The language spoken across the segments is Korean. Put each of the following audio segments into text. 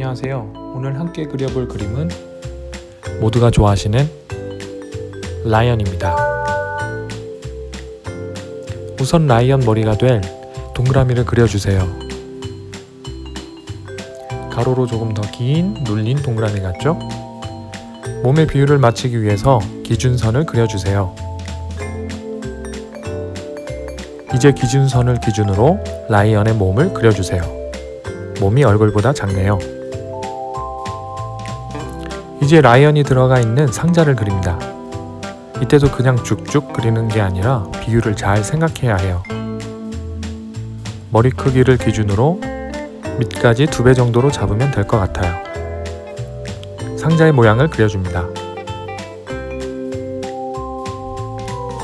안녕하세요. 오늘 함께 그려볼 그림은 모두가 좋아하시는 라이언입니다. 우선 라이언 머리가 될 동그라미를 그려주세요. 가로로 조금 더 긴 눌린 동그라미 같죠? 몸의 비율을 맞추기 위해서 기준선을 그려주세요. 이제 기준선을 기준으로 라이언의 몸을 그려주세요. 몸이 얼굴보다 작네요. 이제 라이언이 들어가 있는 상자를 그립니다. 이때도 그냥 쭉쭉 그리는 게 아니라 비율을 잘 생각해야 해요. 머리 크기를 기준으로 밑까지 두 배 정도로 잡으면 될 것 같아요. 상자의 모양을 그려줍니다.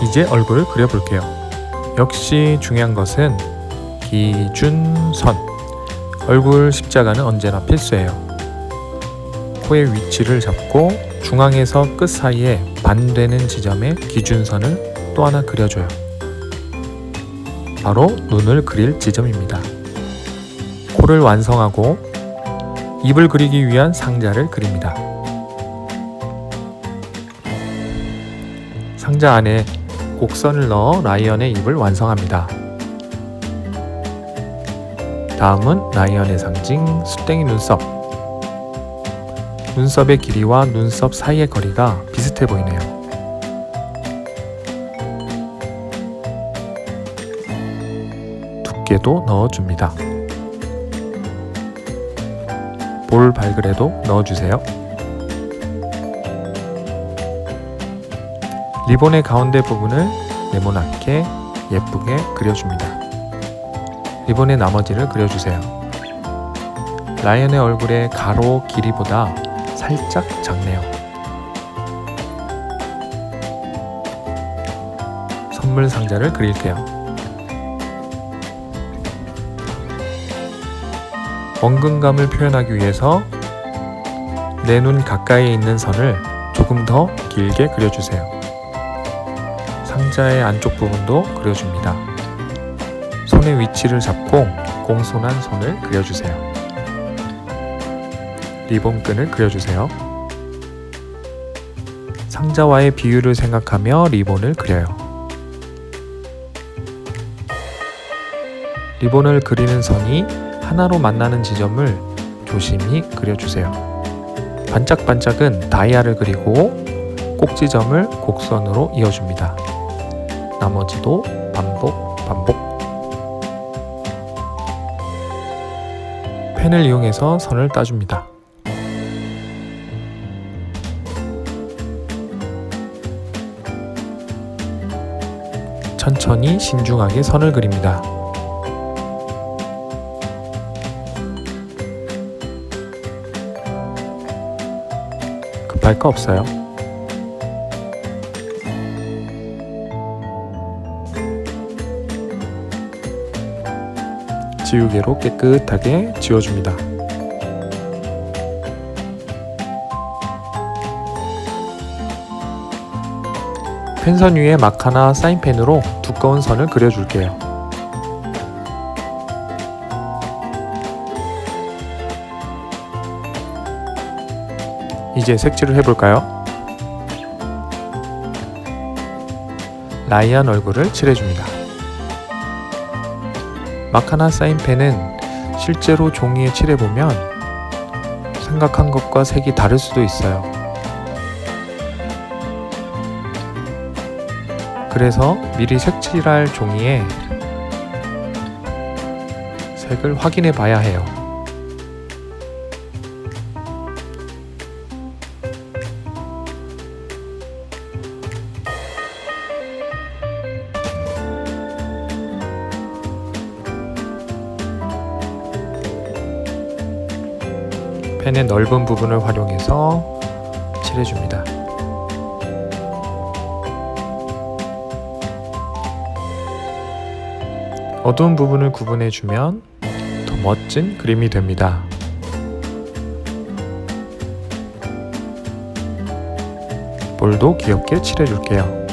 이제 얼굴을 그려볼게요. 역시 중요한 것은 기준선. 얼굴 십자가는 언제나 필수예요. 코의 위치를 잡고 중앙에서 끝 사이에 반되는 지점에 기준선을 또 하나 그려줘요. 바로 눈을 그릴 지점입니다. 코를 완성하고 입을 그리기 위한 상자를 그립니다. 상자 안에 곡선을 넣어 라이언의 입을 완성합니다. 다음은 라이언의 상징 수땡이 눈썹. 눈썹의 길이와 눈썹 사이의 거리가 비슷해 보이네요. 두께도 넣어줍니다. 볼 발그레도 넣어주세요. 리본의 가운데 부분을 네모나게 예쁘게 그려줍니다. 리본의 나머지를 그려주세요. 라이언의 얼굴의 가로 길이보다 살짝 작네요. 선물 상자를 그릴게요. 원근감을 표현하기 위해서 내 눈 가까이에 있는 선을 조금 더 길게 그려주세요. 상자의 안쪽 부분도 그려줍니다. 손의 위치를 잡고 공손한 손을 그려주세요. 리본끈을 그려주세요. 상자와의 비율을 생각하며 리본을 그려요. 리본을 그리는 선이 하나로 만나는 지점을 조심히 그려주세요. 반짝반짝은 다이아를 그리고 꼭지점을 곡선으로 이어줍니다. 나머지도 반복, 반복. 펜을 이용해서 선을 따줍니다. 천천히 신중하게 선을 그립니다. 급할 거 없어요. 지우개로 깨끗하게 지워줍니다. 펜선 위에 마카나 사인펜으로 두꺼운 선을 그려줄게요. 이제 색칠을 해볼까요? 라이안 얼굴을 칠해줍니다. 마카나 사인펜은 실제로 종이에 칠해보면 생각한 것과 색이 다를 수도 있어요. 그래서 미리 색칠할 종이에 색을 확인해 봐야 해요. 펜의 넓은 부분을 활용해서 칠해줍니다. 어두운 부분을 구분해주면 더 멋진 그림이 됩니다. 볼도 귀엽게 칠해줄게요.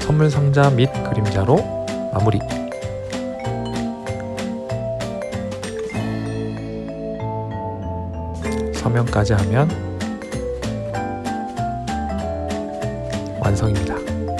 선물 상자 및 그림자로 마무리. 서면까지 하면 완성입니다.